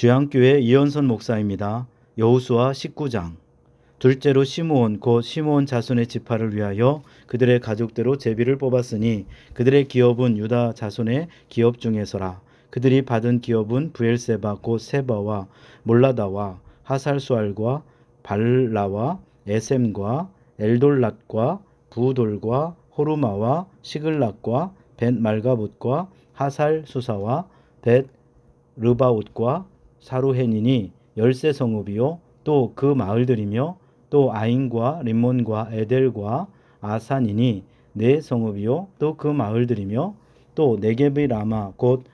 주양교회 이현선 목사입니다. 여호수아 19장 둘째로 시므온 곧 시므온 자손의 지파를 위하여 그들의 가족대로 제비를 뽑았으니 그들의 기업은 유다 자손의 기업 중에서라 그들이 받은 기업은 부엘세바 곧 세바와 몰라다와 하살수알과 발라와 에셈과 엘돌랏과 부돌과 호르마와 시글락과 벳 말가봇과 하살 수사와 벳 르바옷과 사루헨이니 열세 성읍이요 또 그 마을들이며 또 아인과 림몬과 에델과 아산이니 네 성읍이요 또 그 마을들이며 또 네게비 라마 곧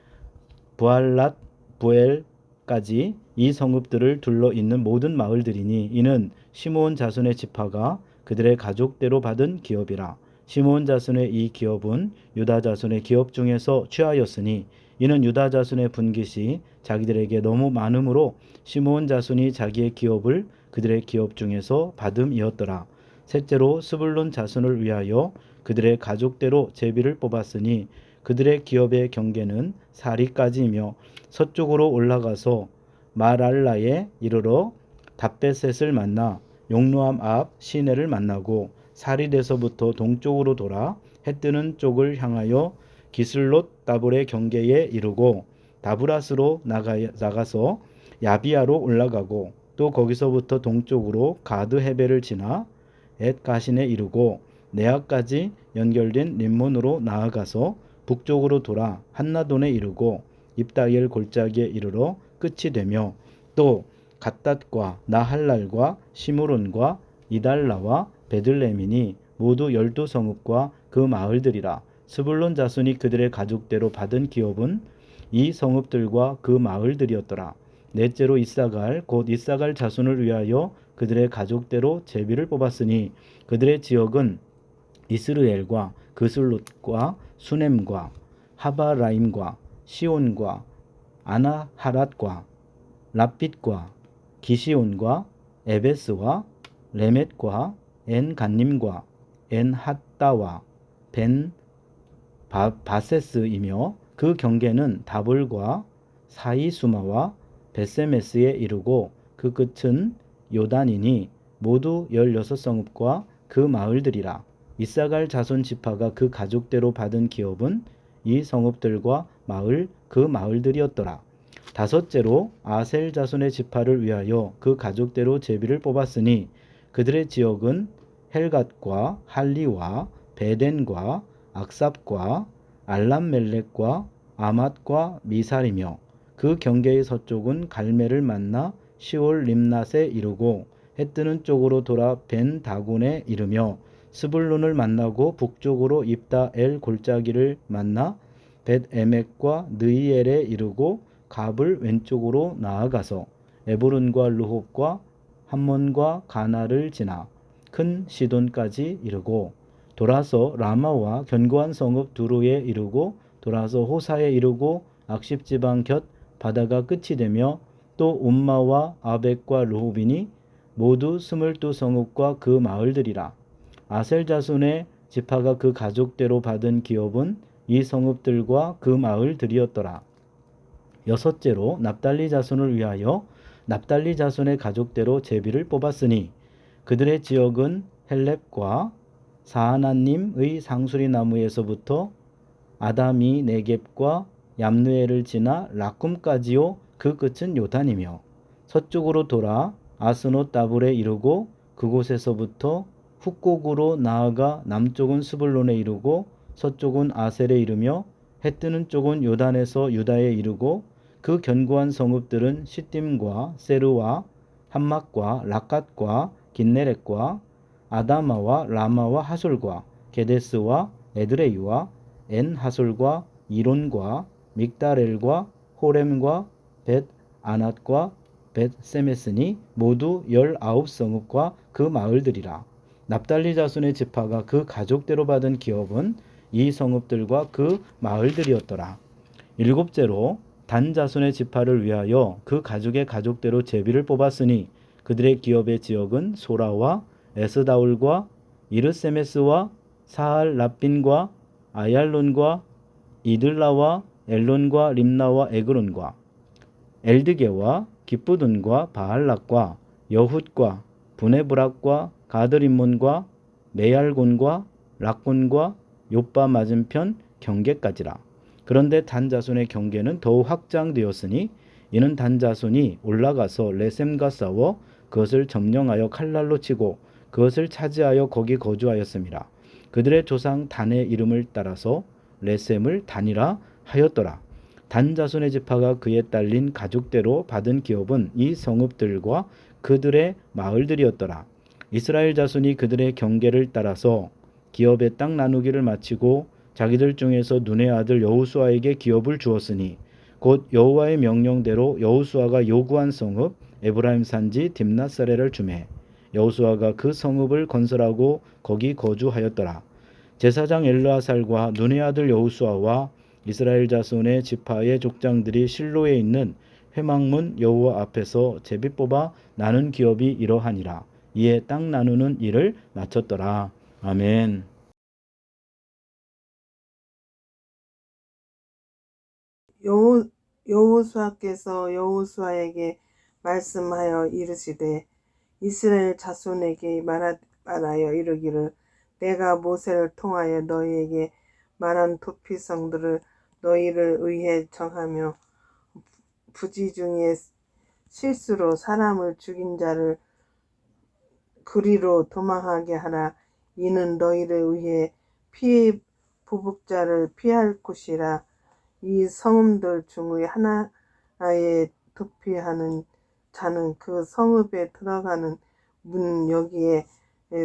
부알랏 부엘까지 이 성읍들을 둘러 있는 모든 마을들이니 이는 시므온 자손의 지파가 그들의 가족대로 받은 기업이라. 시므온 자손의 이 기업은 유다 자손의 기업 중에서 취하였으니 이는 유다 자손의 분깃이 자기들에게 너무 많으므로 시므온 자손이 자기의 기업을 그들의 기업 중에서 받음이었더라. 셋째로 스불론 자손을 위하여 그들의 가족대로 제비를 뽑았으니 그들의 기업의 경계는 사리까지이며 서쪽으로 올라가서 마랄라에 이르러 답베셋을 만나 용노암 앞 시내를 만나고 사리에서부터 동쪽으로 돌아 해 뜨는 쪽을 향하여 기슬롯 다볼의 경계에 이르고 다브라스로 나가, 나가서 야비아로 올라가고 또 거기서부터 동쪽으로 가드 헤베를 지나 엣 가신에 이르고 네아까지 연결된 림몬으로 나아가서 북쪽으로 돌아 한나돈에 이르고 입다엘 골짜기에 이르러 끝이 되며 또 갓닷과 나할랄과 시므론과 이달라와 베들레민이 모두 열두 성읍과 그 마을들이라 스불론 자손이 그들의 가족대로 받은 기업은 이 성읍들과 그 마을들이었더라. 넷째로 이사갈 곧 이사갈 자손을 위하여 그들의 가족대로 제비를 뽑았으니 그들의 지역은 이스르엘과 그슬롯과 수넴과 하바라임과 시온과 아나하랏과 랍빛과 기시온과 에베스와 레멧과 엔간님과 엔핫다와 벤 바, 바세스이며 그 경계는 다볼과 사이수마와 베세메스에 이르고 그 끝은 요단이니 모두 열여섯 성읍과 그 마을들이라 이사갈 자손 지파가 그 가족대로 받은 기업은 이 성읍들과 마을 그 마을들이었더라. 다섯째로 아셀 자손의 지파를 위하여 그 가족대로 제비를 뽑았으니 그들의 지역은 헬갓과 할리와 베덴과 악삽과 알람멜렉과 아맛과 미살이며 그 경계의 서쪽은 갈멜을 만나 시올 림낫에 이르고 해 뜨는 쪽으로 돌아 벤 다군에 이르며 스불론을 만나고 북쪽으로 입다 엘 골짜기를 만나 벳 에멕과 느이엘에 이르고 갑을 왼쪽으로 나아가서 에브론과 르홉과 함몬과 가나를 지나 큰 시돈까지 이르고 돌아서 라마와 견고한 성읍 두루에 이르고 돌아서 호사에 이르고 악십 지방 곁 바다가 끝이 되며 또 움마와 아벡과 르호빈이 모두 스물두 성읍과 그 마을들이라 아셀 자손의 지파가 그 가족대로 받은 기업은 이 성읍들과 그 마을들이었더라. 여섯째로 납달리 자손을 위하여 납달리 자손의 가족대로 제비를 뽑았으니 그들의 지역은 헬렙과 사하나님의 상수리 나무에서부터 아다미 네겝과 얌누에를 지나 라쿰까지요 그 끝은 요단이며 서쪽으로 돌아 아스노 따불에 이르고 그곳에서부터 훅곡으로 나아가 남쪽은 스불론에 이르고 서쪽은 아셀에 이르며 해 뜨는 쪽은 요단에서 유다에 이르고 그 견고한 성읍들은 시딤과 세르와 함막과 라갓과 긴네렛과 아다마와 라마와 하솔과 게데스와 에드레이와 엔 하솔과 이론과 믹다렐과 호렘과 벳 아낫과 벳 세메스니 모두 열아홉 성읍과 그 마을들이라. 납달리 자손의 지파가 그 가족대로 받은 기업은 이 성읍들과 그 마을들이었더라. 일곱째로 단 자손의 지파를 위하여 그 가족의 가족대로 제비를 뽑았으니 그들의 기업의 지역은 소라와 에스다울과 이르세메스와 사할 라빈과 아얄론과 이들라와 엘론과 림나와 에그론과 엘드게와 기쁘든과 바할락과 여훗과 부네브락과 가드림몬과 메얄곤과 락곤과 요빠 맞은편 경계까지라. 그런데 단 자손의 경계는 더욱 확장되었으니 이는 단 자손이 올라가서 레셈과 싸워 그것을 점령하여 칼날로 치고 그것을 차지하여 거기 거주하였습니다. 그들의 조상 단의 이름을 따라서 레셈을 단이라 하였더라. 단 자손의 지파가 그에 딸린 가족대로 받은 기업은 이 성읍들과 그들의 마을들이었더라. 이스라엘 자손이 그들의 경계를 따라서 기업의 땅 나누기를 마치고 자기들 중에서 눈의 아들 여호수아에게 기업을 주었으니 곧 여호와의 명령대로 여호수아가 요구한 성읍 에브라임 산지 딥나사레를 주매 여호수아가 그 성읍을 건설하고 거기 거주하였더라. 제사장 엘르아살과 눈의 아들 여호수아와 이스라엘 자손의 지파의 족장들이 실로에 있는 회막문 여호와 앞에서 제비 뽑아 나눈 기업이 이러하니라. 이에 땅 나누는 일을 마쳤더라. 아멘. 여호 여호수아께서 여호수아에게 말씀하여 이르시되 이스라엘 자손에게 말하, 말하여 이르기를 내가 모세를 통하여 너희에게 말한 도피성들을 너희를 의해 정하며 부지 중에 실수로 사람을 죽인 자를 그리로 도망하게 하라. 이는 너희를 위해 피해 부북자를 피할 곳이라. 이 성읍들 중의 하나에 도피하는 자는 그 성읍에 들어가는 문 여기에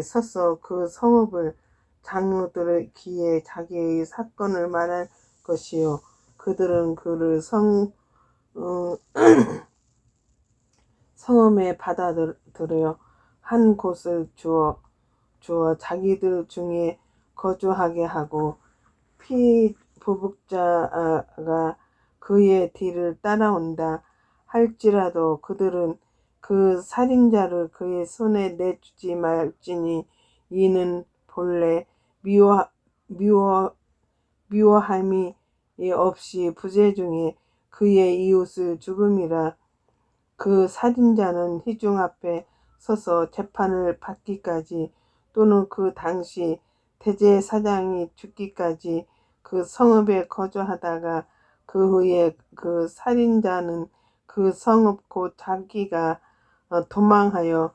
서서 그 성읍을 장로들의 귀에 자기의 사건을 말할 것이요. 그들은 그를 성 어, 성음에 받아들여 한 곳을 주어 주어 자기들 중에 거주하게 하고 피 부북자가 그의 뒤를 따라온다 할지라도 그들은 그 살인자를 그의 손에 내주지 말지니 이는 본래 미워 미워 미워함이 없이 부재 중에 그의 이웃을 죽음이라 그 살인자는 희중 앞에 서서 재판을 받기까지 또는 그 당시 대제 사장이 죽기까지 그 성읍에 거주하다가 그 후에 그 살인자는 그 성읍 곧 자기가 어, 도망하여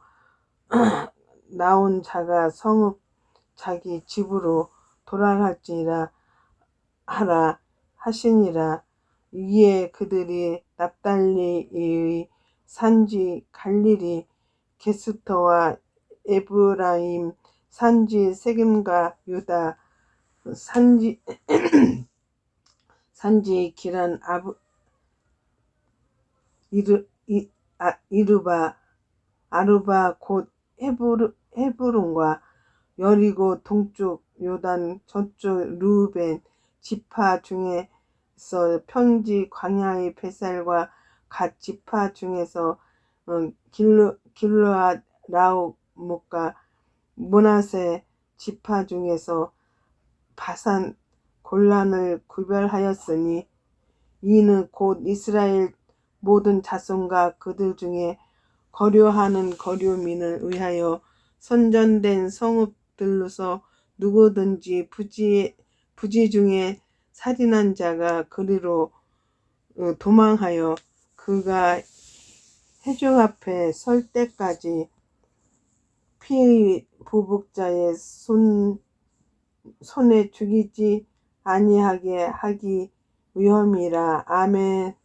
나온 자가 성읍 자기 집으로 돌아갈지라 하라 하시니라. 이에 그들이 납달리의 산지 갈릴리 게스터와 에브라임 산지 세겜과 유다 산지 산지 기란 아부 이르 이, 아, 이르바 아르바 곧 헤브르 헤브론과 여리고 동쪽 요단 저쪽 루벤 지파 중에서 평지 광야의 뱃살과 갓 지파 중에서 어, 길르 길르아 라우목과 문하세 지파 중에서 바산 골란을 구별하였으니 이는 곧 이스라엘 모든 자손과 그들 중에 거류하는 거류민을 위하여 선전된 성읍들로서 누구든지 부지 부지 중에 살인한 자가 그리로 어, 도망하여 그가 해중 앞에 설 때까지 피의 부북자의 손 손에 죽이지 아니하게 하기 위험이라 아멘.